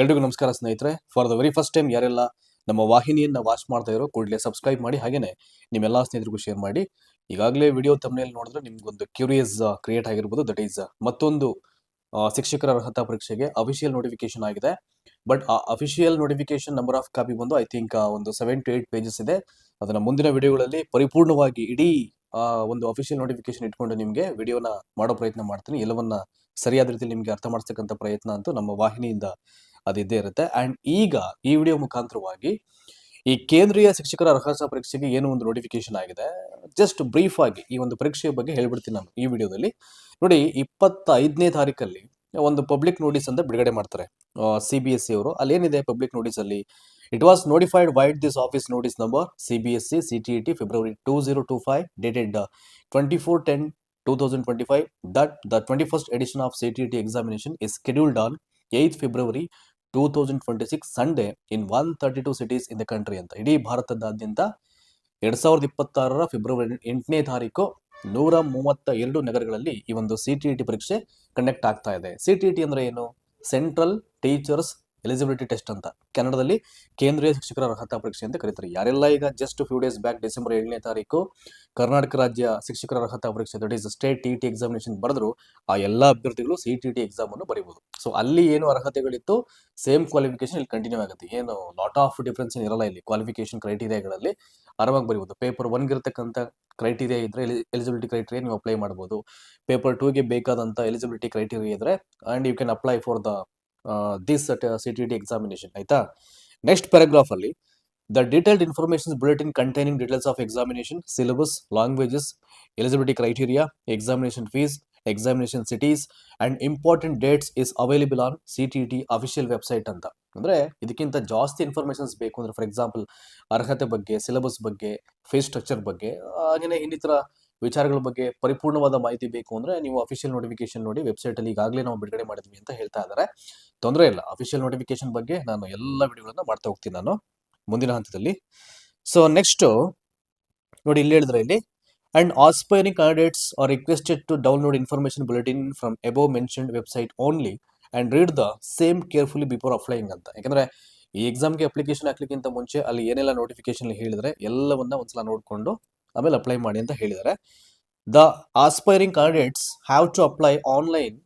ಎಲ್ರಿಗೂ ನಮಸ್ಕಾರ ಸ್ನೇಹಿತರೆ. For the very first time ಯಾರೆಲ್ಲ ನಮ್ಮ ವಾಹಿನಿಯನ್ನ ವಾಚ್ ಮಾಡ್ತಾ ಇರೋ ಕೂಡಲೇ ಸಬ್ಸ್ಕ್ರೈಬ್ ಮಾಡಿ ಹಾಗೇನೆ ನಿಮ್ಮೆಲ್ಲ ಸ್ನೇಹಿತರಿಗೂ ಶೇರ್ ಮಾಡಿ. ಈಗಾಗಲೇ ವಿಡಿಯೋ ತಮ್ಮನೇಲಿ ನೋಡಿದ್ರೆ ನಿಮ್ಗೊಂದು ಕ್ಯೂರಿಯಸ್ ಕ್ರಿಯೇಟ್ ಆಗಿರ್ಬೋದು. ದಟ್ ಈಸ್ ಮತ್ತೊಂದು ಶಿಕ್ಷಕರ ಅರ್ಹತಾ ಪರೀಕ್ಷೆಗೆ ಅಫಿಷಿಯಲ್ ನೋಟಿಫಿಕೇಶನ್ ಆಗಿದೆ. ಬಟ್ ಆ official notification number of copy ಬಂದು ಐ ಥಿಂಕ್ ಒಂದು ಸೆವೆನ್ ಟು ಏಟ್ ಪೇಜಸ್ ಇದೆ. ಅದನ್ನ ಮುಂದಿನ ವಿಡಿಯೋಗಳಲ್ಲಿ ಪರಿಪೂರ್ಣವಾಗಿ ಇಡೀ ಒಂದು ಅಫಿಷಿಯಲ್ ನೋಟಿಫಿಕೇಶನ್ ಇಟ್ಕೊಂಡು ನಿಮಗೆ ವಿಡಿಯೋನ ಮಾಡೋ ಪ್ರಯತ್ನ ಮಾಡ್ತೀನಿ. ಎಲ್ಲವನ್ನ ಸರಿಯಾದ ರೀತಿಯಲ್ಲಿ ನಿಮಗೆ ಅರ್ಥ ಮಾಡಿಸ್ತಕ್ಕಂಥ ಪ್ರಯತ್ನ ಅಂತೂ ನಮ್ಮ ವಾಹಿನಿಯಿಂದ ಅದಿದ್ದೇ ಇರುತ್ತೆ. ಅಂಡ್ ಈಗ ಈ ವಿಡಿಯೋ ಮುಖಾಂತರವಾಗಿ ಈ ಕೇಂದ್ರೀಯ ಶಿಕ್ಷಕರ ಅರ್ಹತಾ ಪರೀಕ್ಷೆಗೆ ಏನು ಒಂದು ನೋಟಿಫಿಕೇಶನ್ ಆಗಿದೆ. ಜಸ್ಟ್ ಬ್ರೀಫ್ ಆಗಿ ಈ ಒಂದು ಪರೀಕ್ಷೆಯ ಬಗ್ಗೆ ಹೇಳ್ಬಿಡ್ತೀನಿ ನಾನು ಈ ವಿಡಿಯೋದಲ್ಲಿ ನೋಡಿ, ಇಪ್ಪತ್ತೈದನೇ ತಾರೀಕಲ್ಲಿ ಒಂದು ಪಬ್ಲಿಕ್ ನೋಟಿಸ್ ಅಂತ ಬಿಡುಗಡೆ ಮಾಡ್ತಾರೆ ಸಿ ಬಿ ಎಸ್ ಸಿ ಅವರು. ಅಲ್ಲೇನಿದೆ ಪಬ್ಲಿಕ್ ನೋಟಿಸ್ ಅಲ್ಲಿ? It was notified vide this office notice number C B S C C T E T February two zero two five dated twenty four ten two thousand twenty five that the twenty first edition of C T E T examination is scheduled on eighth February two thousand twenty six Sunday in one thirty two cities in the country ಅಂತ. ಇಡೀ ಭಾರತದಾದ್ಯಂತ ಎರಡ್ ಸಾವಿರದ ಇಪ್ಪತ್ತಾರರ February ಎಂಟನೇ ತಾರೀಕು ನೂರ ಮೂವತ್ತ ಎರಡು ನಗರಗಳಲ್ಲಿ ಈ ಒಂದು ಸಿ ಟಿ ಇ ಟಿ ಪರೀಕ್ಷೆ ಕಂಡಕ್ಟ್ ಆಗ್ತಾ ಇದೆ. ಸಿ ಟಿ ಇ ಟಿ ಅಂದ್ರೆ ಏನು? ಸೆಂಟ್ರಲ್ ಟೀಚರ್ಸ್ ಎಲಿಜಿಬಿಲಿಟಿ ಟೆಸ್ಟ್ ಅಂತ. ಕನ್ನಡದಲ್ಲಿ ಕೇಂದ್ರೀಯ ಶಿಕ್ಷಕರ ಅರ್ಹತಾ ಪರೀಕ್ಷೆ ಅಂತ ಕರೀತಾರೆ. ಯಾರೆಲ್ಲ ಈಗ just few days back December ಏಳನೇ ತಾರೀಕು ಕರ್ನಾಟಕ ರಾಜ್ಯ ಶಿಕ್ಷಕರ ಅರ್ಹತಾ ಪರೀಕ್ಷೆ that is state T T examination ಬರೆದ್ರು, ಆ ಎಲ್ಲ ಅಭ್ಯರ್ಥಿಗಳು ಸಿ ಟಿ ಟಿ ಎಕ್ಸಾಮ್ ಅನ್ನು ಬರೀಬಹುದು ಸೊ ಅಲ್ಲಿ ಏನು ಅರ್ಹತೆಗಳಿತ್ತು? ಸೇಮ್ ಕ್ವಾಲಿಫಿಕೇಶನ್ ಇಲ್ಲಿ ಕಂಟಿನ್ಯೂ ಆಗುತ್ತೆ. ಏನು ಲಾಟ್ ಆಫ್ ಡಿಫ್ರೆನ್ಸ್ ಇರಲ್ಲ ಇಲ್ಲಿ. ಕ್ವಾಲಿಫಿಕೇಶನ್ ಕ್ರೈಟೀರಿಯಾಗಳಲ್ಲಿ ಆರಾಮಾಗಿ ಬರೀಬಹುದು ಪೇಪರ್ ಒನ್ಗೆ ಇರತಕ್ಕಂಥ ಕ್ರೈಟೀರಿಯಾ ಇದ್ರೆ ಎಲಿಜಿಬಿಲಿಟಿ ಕ್ರೈಟೀರಿಯಾ ನೀವು ಅಪ್ಲೈ ಮಾಡಬಹುದು ಪೇಪರ್ ಟೂಗೆ ಬೇಕಾದಂತ ಎಲಿಜಿಬಿಲಿಟಿ ಕ್ರೈಟೀರಿಯಾ ಇದ್ರೆ and you can apply for the this C T T examination ಆಯ್ತಾ? Next paragraph the detailed information bulletin containing details of examination syllabus languages eligibility criteria examination fees examination cities and important dates is available on C T T official website ಅಂತ. ಅಂದ್ರೆ, ಇದಕ್ಕಿಂತ ಜಾಸ್ತಿ informations ಬೇಕು ಅಂದರೆ for example ಅರ್ಹತೆ ಬಗ್ಗೆ syllabus ಬಗ್ಗೆ fees structure ಬಗ್ಗೆ ಹಾಗೆಯೇ ಇನ್ನಿತರ ವಿಚಾರಗಳ ಬಗ್ಗೆ ಪರಿಪೂರ್ಣವಾದ ಮಾಹಿತಿ ಬೇಕು ಅಂದ್ರೆ ನೀವು ಅಫಿಷಿಯಲ್ ನೋಟಿಫಿಕೇಶನ್ ನೋಡಿ ವೆಬ್ಸೈಟ್ ಅಲ್ಲಿ ಈಗಾಗಲೇ ನಾವು ಬಿಡುಗಡೆ ಮಾಡಿದ್ವಿ ಅಂತ ಹೇಳ್ತಾ ಇದ್ದಾರೆ ತೊಂದರೆ ಇಲ್ಲ ಅಫಿಷಿಯಲ್ ನೋಟಿಫಿಕೇಶನ್ ಬಗ್ಗೆ ನಾನು ಎಲ್ಲ ವಿಡಿಯೋಗಳನ್ನು ಮಾಡ್ತಾ ಹೋಗ್ತೀನಿ ನಾನು ಮುಂದಿನ ಹಂತದಲ್ಲಿ. ಸೊ ನೆಕ್ಸ್ಟ್ ನೋಡಿ ಇಲ್ಲಿ ಹೇಳಿದ್ರೆ ಇಲ್ಲಿ and aspiring candidates are requested to download information bulletin from above mentioned website only and read the same carefully before applying ಅಂತ. ಯಾಕಂದರೆ ಈ ಎಕ್ಸಾಮ್ಗೆ ಅಪ್ಲಿಕೇಶನ್ ಹಾಕ್ಲಿಕ್ಕಿಂತ ಮುಂಚೆ ಅಲ್ಲಿ ಏನೆಲ್ಲ ನೋಟಿಫಿಕೇಶನ್ ಹೇಳಿದ್ರೆ ಎಲ್ಲವನ್ನ ಒಂದ್ಸಲ ನೋಡಿಕೊಂಡು ಆಮೇಲೆ ಅಪ್ಲೈ ಮಾಡಿ ಅಂತ ಹೇಳಿದ್ದಾರೆ. The aspiring candidates have to apply online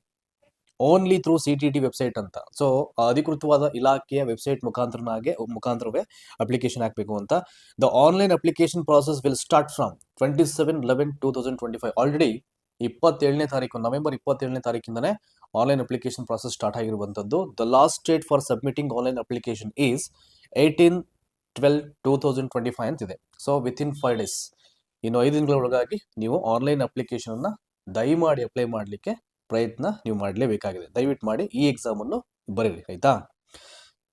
only through C T T website ಅಂತ. ಸೊ ಅಧಿಕೃತವಾದ ಇಲಾಖೆಯ ವೆಬ್ಸೈಟ್ ಮುಖಾಂತರನಾಗೆ, ಮುಖಾಂತರವೇ ಅಪ್ಲಿಕೇಶನ್ ಹಾಕಬೇಕು ಅಂತ. The online application process will start from twenty seven eleven two thousand twenty five already ಇಪ್ಪತ್ತೇಳನೇ ತಾರೀಕು November ಇಪ್ಪತ್ತೇಳನೇ ತಾರೀಕಿಂದನೇ ಆನ್ಲೈನ್ ಅಪ್ಲಿಕೇಶನ್ ಪ್ರಾಸೆಸ್ ಸ್ಟಾರ್ಟ್ ಆಗಿರುವಂಥದ್ದು. The last date for submitting online application is eighteen twelve two thousand twenty five ಅಂತಿದೆ. So with in five days ಇನ್ನು ಐದು ದಿನಗಳ ಒಳಗಾಗಿ ನೀವು ಆನ್ಲೈನ್ ಅಪ್ಲಿಕೇಶನ್ ಅನ್ನ ದಯಮಾಡಿ ಅಪ್ಲೈ ಮಾಡಲಿಕ್ಕೆ ಪ್ರಯತ್ನ ನೀವು ಮಾಡಲೇಬೇಕಾಗಿದೆ. ದಯವಿಟ್ಟು ಮಾಡಿ ಈ ಎಕ್ಸಾಮ್ ಅನ್ನು ಬರೀರಿ, ಆಯ್ತಾ?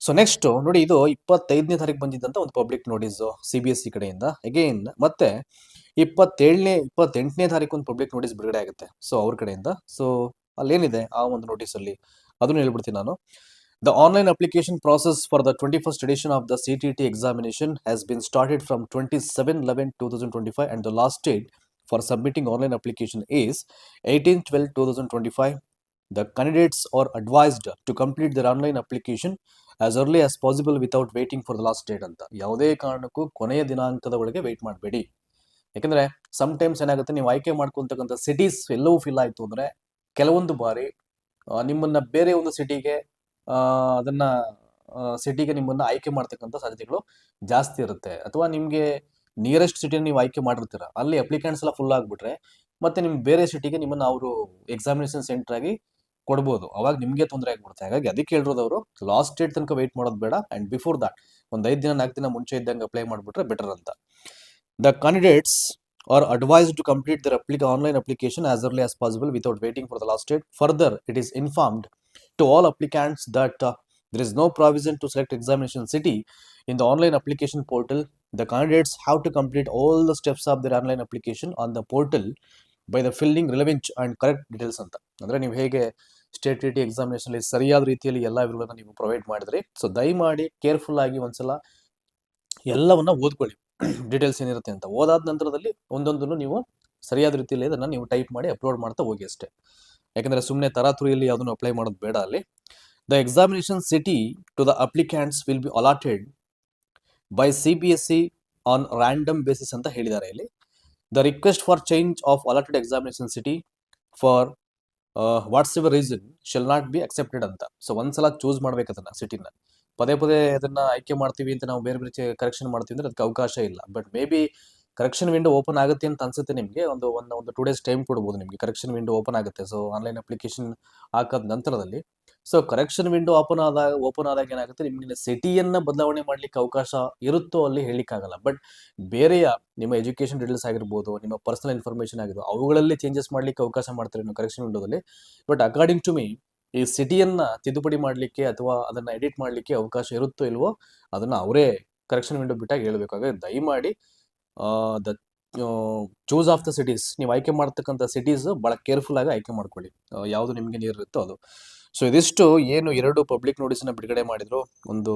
ಸೊ ನೆಕ್ಸ್ಟ್ ನೋಡಿ ಇದು ಇಪ್ಪತ್ತೈದನೇ ತಾರೀಕು ಬಂದಿದ್ದಂತ ಒಂದು public notice C B S C ಕಡೆಯಿಂದ. ಅಗೇನ್ ಮತ್ತೆ ಇಪ್ಪತ್ತೇಳನೇ, ಇಪ್ಪತ್ತೆಂಟನೇ ತಾರೀಕು ಒಂದು ಪಬ್ಲಿಕ್ ನೋಟಿಸ್ ಬಿಡುಗಡೆ ಆಗುತ್ತೆ. ಸೊ ಅವ್ರ ಕಡೆಯಿಂದ. ಸೊ ಅಲ್ಲೇನಿದೆ ಆ ಒಂದು ನೋಟಿಸ್ ಅಲ್ಲಿ? ಅದನ್ನು ಹೇಳ್ಬಿಡ್ತೀನಿ ನಾನು. For examination has been started from twenty seven eleven two thousand twenty five and the last date for submitting online application is eighteen twelve two thousand twenty five the candidates are advised to complete their online application as early as possible without waiting for the last date ಅಂತ. ಯಾವುದೇ ಕಾರಣಕ್ಕೂ ಕೊನೆಯ ದಿನಾಂಕದ ಒಳಗೆ weight ಮಾಡಬೇಡಿ. ಯಾಕಂದ್ರೆ some times ಏನಾಗುತ್ತೆ, ನೀವು ಆಯ್ಕೆ ಮಾಡ್ಕೊತಕ್ಕಂಥ ಸಿಟೀಸ್ ಎಲ್ಲವೂ ಫಿಲ್ ಆಯ್ತು ಅಂದರೆ ಕೆಲವೊಂದು ಬಾರಿ ನಿಮ್ಮನ್ನ ಬೇರೆ ಒಂದು ಸಿಟಿಗೆ ಅದನ್ನ ಸಿಟಿಗೆ ನಿಮ್ಮನ್ನ ಆಯ್ಕೆ ಮಾಡ್ತಕ್ಕಂಥ ಸಾಧ್ಯತೆಗಳು ಜಾಸ್ತಿ ಇರುತ್ತೆ. ಅಥವಾ ನಿಮ್ಗೆ ನಿಯರೆಸ್ಟ್ ಸಿಟಿನ ನೀವು ಆಯ್ಕೆ ಮಾಡಿರ್ತೀರ. ಅಲ್ಲಿ ಅಪ್ಲಿಕೆಂಟ್ಸ್ ಎಲ್ಲ ಫುಲ್ ಆಗ್ಬಿಟ್ರೆ, ಮತ್ತೆ ನಿಮ್ ಬೇರೆ ಸಿಟಿಗೆ ನಿಮ್ಮನ್ನ ಅವರು ಎಕ್ಸಾಮಿನೇಷನ್ ಸೆಂಟರ್ ಆಗಿ ಕೊಡ್ಬೋದು. ಅವಾಗ ನಿಮ್ಗೆ ತೊಂದರೆ ಆಗ್ಬಿಡುತ್ತೆ. ಹಾಗಾಗಿ ಅದಕ್ಕೆ ಹೇಳಿರೋದು ಅವರು ಲಾಸ್ಟ್ ಡೇಟ್ ತನಕ ವೆಯ್ಟ್ ಮಾಡೋದು ಬೇಡ. ಅಂಡ್ ಬಿಫೋರ್ ದಟ್ ಒಂದು ಐದು ದಿನ, ನಾಲ್ಕು ದಿನ ಮುಂಚೆ ಇದ್ದಂಗೆ ಅಪ್ಲೈ ಮಾಡ್ಬಿಟ್ರೆ ಬೆಟರ್ ಅಂತ. The candidates are advise to complete their ಅಪ್ಲಿಕ online application as early as possible without waiting for the last date further it is informed to all applicants that uh, there is no provision to select examination city in the online application portal. The candidates have to complete all the steps of their online application on the portal by the filling relevant and correct details ಅಂತ ಅಂದ್ರೆ ನೀವು ಹೇಗೆ state T examination ಸರಿಯಾದ ರೀತಿಯಲ್ಲಿ ಎಲ್ಲ ವಿವರಗಳನ್ನ ನೀವು provide ಮಾಡಿದ್ರಿ ಸೊ ದಯಮಾಡಿ ಕೇರ್ಫುಲ್ ಆಗಿ ಒಂದ್ಸಲ ಎಲ್ಲವನ್ನ ಓದ್ಕೊಳ್ಳಿ ಡೀಟೇಲ್ಸ್ ಏನಿರುತ್ತೆ ಅಂತ ಓದಾದ ನಂತರದಲ್ಲಿ ಒಂದೊಂದನ್ನು neevu ಸರಿಯಾದ ರೀತಿಯಲ್ಲಿ ಅದನ್ನು ನೀವು ಟೈಪ್ ಮಾಡಿ ಅಪ್ಲೋಡ್ ಮಾಡ್ತಾ ಹೋಗಿ ಅಷ್ಟೇ ಯಾಕಂದ್ರೆ ಸುಮ್ಮನೆ ತರಾತುರಿಯಲ್ಲಿ ಯಾವುದನ್ನು ಅಪ್ಲೈ ಮಾಡೋದು ಬೇಡ ಅಲ್ಲಿ. The examination city to the applicants will be allotted by C B S C on random basis ಅಂತ ಹೇಳಿದ್ದಾರೆ ಇಲ್ಲಿ. The request for change of allotted examination city for whatsoever reason shall not be accepted ಅಂತ. So ಒಂದ್ಸಲ choose ಮಾಡ್ಬೇಕು ಅದನ್ನ ಸಿಟಿನ ಪದೇ ಪದೇ ಅದನ್ನ ಆಯ್ಕೆ ಮಾಡ್ತೀವಿ ಅಂತ ನಾವು ಬೇರೆ ಬೇರೆ ಕರೆಕ್ಷನ್ ಮಾಡ್ತೀವಿ ಅಂದ್ರೆ ಅದಕ್ಕೆ ಅವಕಾಶ ಇಲ್ಲ. But may be correction window open ಆಗುತ್ತೆ ಅಂತ ಅನ್ಸುತ್ತೆ ನಿಮಗೆ? ಒಂದು ಒಂದು ಒಂದು ಟೂ ಡೇಸ್ ಟೈಮ್ ಕೊಡ್ಬೋದು ನಿಮಗೆ. ಕರೆಕ್ಷನ್ ವಿಂಡೋ ಓಪನ್ ಆಗುತ್ತೆ. ಸೊ ಆನ್ಲೈನ್ ಅಪ್ಲಿಕೇಶನ್ ಹಾಕದ ನಂತರದಲ್ಲಿ. ಸೊ ಕರೆಕ್ಷನ್ ವಿಂಡೋ ಓಪನ್ ಆದಾಗ ಓಪನ್ ಆದಾಗ ಏನಾಗುತ್ತೆ? ನಿಮಗೆ ಸಿಟಿಯನ್ನ ಬದಲಾವಣೆ ಮಾಡಲಿಕ್ಕೆ ಅವಕಾಶ ಇರುತ್ತೋ ಅಲ್ಲಿ ಹೇಳಲಿಕ್ಕಾಗಲ್ಲ. ಬಟ್ ಬೇರೆಯ ನಿಮ್ಮ ಎಜುಕೇಶನ್ ಡೀಟೇಲ್ಸ್ ಆಗಿರ್ಬೋದು, ನಿಮ್ಮ ಪರ್ಸನಲ್ ಇನ್ಫಾರ್ಮೇಷನ್ ಆಗಿರ್ಬೋದು, ಅವುಗಳಲ್ಲಿ ಚೇಂಜಸ್ ಮಾಡಲಿಕ್ಕೆ ಅವಕಾಶ ಮಾಡ್ತಾರೆ ನೀವು ಕರೆಕ್ಷನ್ ವಿಂಡೋದಲ್ಲಿ ಬಟ್ ಅಕಾರ್ಡಿಂಗ್ ಟು ಮೀ ಈ ಸಿಟಿಯನ್ನ ತಿದ್ದುಪಡಿ ಮಾಡಲಿಕ್ಕೆ ಅಥವಾ ಅದನ್ನು ಎಡಿಟ್ ಮಾಡಲಿಕ್ಕೆ ಅವಕಾಶ ಇರುತ್ತೋ ಇಲ್ವೋ, ಅದನ್ನು ಅವರೇ ಕರೆಕ್ಷನ್ ವಿಂಡೋ ಬಿಟ್ಟಾಗಿ ಹೇಳಬೇಕಾದ್ರೆ ದಯಮಾಡಿ the choose of the cities ನೀವು ಆಯ್ಕೆ ಮಾಡ್ತಕ್ಕಂಥ ಸಿಟೀಸ್ ಭಾಳ ಕೇರ್ಫುಲ್ ಆಗಿ ಆಯ್ಕೆ ಮಾಡ್ಕೊಳ್ಳಿ. ಯಾವುದು ನಿಮಗೆ ನೀರಿರುತ್ತೋ ಅದು. ಸೊ ಇದಿಷ್ಟು ಏನು ಎರಡು ಪಬ್ಲಿಕ್ ನೋಟಿಸ್ನ ಬಿಡುಗಡೆ ಮಾಡಿದ್ರು. ಒಂದು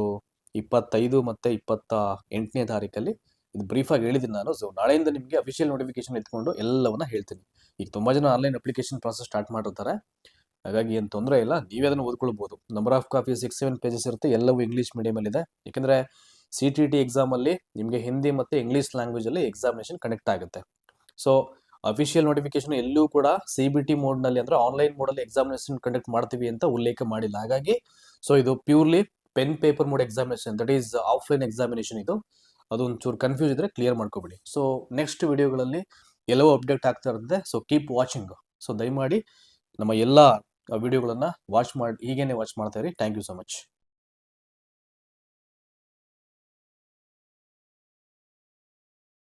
ಇಪ್ಪತ್ತೈದು ಮತ್ತೆ ಇಪ್ಪತ್ತ ಎಂಟನೇ ತಾರೀಕಲ್ಲಿ. ಇದು ಬ್ರೀಫಾಗಿ ಹೇಳಿದ್ದೀನಿ ನಾನು. ಸೊ ನಾಳೆಯಿಂದ ನಿಮಗೆ ಅಫಿಷಿಯಲ್ ನೋಟಿಫಿಕೇಶನ್ ಎತ್ಕೊಂಡು ಎಲ್ಲವನ್ನ ಹೇಳ್ತೀನಿ. ಈಗ ತುಂಬಾ ಜನ ಆನ್ಲೈನ್ ಅಪ್ಲಿಕೇಶನ್ ಪ್ರಾಸೆಸ್ ಸ್ಟಾರ್ಟ್ ಮಾಡಿರ್ತಾರೆ. ಹಾಗಾಗಿ ಏನು ತೊಂದರೆ ಇಲ್ಲ. ನೀವೇ ಅದನ್ನು ಓದ್ಕೊಳ್ಬೋದು. Number of copy six seven pages ಇರುತ್ತೆ. ಎಲ್ಲವೂ ಇಂಗ್ಲೀಷ್ ಮೀಡಿಯಮಲ್ಲಿದೆ ಯಾಕಂದರೆ ಸಿ ಟಿ ಟಿ ಎಕ್ಸಾಮಲ್ಲಿ ನಿಮಗೆ ಹಿಂದಿ ಮತ್ತು ಇಂಗ್ಲೀಷ್ ಲ್ಯಾಂಗ್ವೇಜಲ್ಲಿ ಎಕ್ಸಾಮಿನೇಷನ್ ಕನೆಕ್ಟ್ ಆಗುತ್ತೆ. ಸೊ ಅಫಿಷಿಯಲ್ ನೋಟಿಫಿಕೇಶನ್ ಎಲ್ಲೂ ಕೂಡ ಸಿ ಬಿ ಟಿ ಮೋಡ್ನಲ್ಲಿ ಅಂದರೆ ಆನ್ಲೈನ್ ಮೋಡಲ್ಲಿ ಎಕ್ಸಾಮಿನೇಷನ್ ಕಂಡಕ್ಟ್ ಮಾಡ್ತೀವಿ ಅಂತ ಉಲ್ಲೇಖ ಮಾಡಿಲ್ಲ. ಹಾಗಾಗಿ ಸೊ ಇದು purely pen paper mode examination that is offline examination ಇದು. ಅದು ಒಂಚೂರು ಕನ್ಫ್ಯೂಸ್ ಇದ್ರೆ ಕ್ಲಿಯರ್ ಮಾಡ್ಕೊಬಿಡಿ. ಸೊ ನೆಕ್ಸ್ಟ್ ವಿಡಿಯೋಗಳಲ್ಲಿ ಎಲ್ಲವೂ ಅಪ್ಡೇಟ್ ಆಗ್ತಾ ಇರುತ್ತೆ. ಸೊ ಕೀಪ್ ವಾಚಿಂಗ್ ಸೊ ದಯಮಾಡಿ ನಮ್ಮ ಎಲ್ಲ ವಿಡಿಯೋಗಳನ್ನು ವಾಚ್ ಮಾಡಿ, ಹೀಗೇನೆ ವಾಚ್ ಮಾಡ್ತಾ ಇರಿ. Thank you so much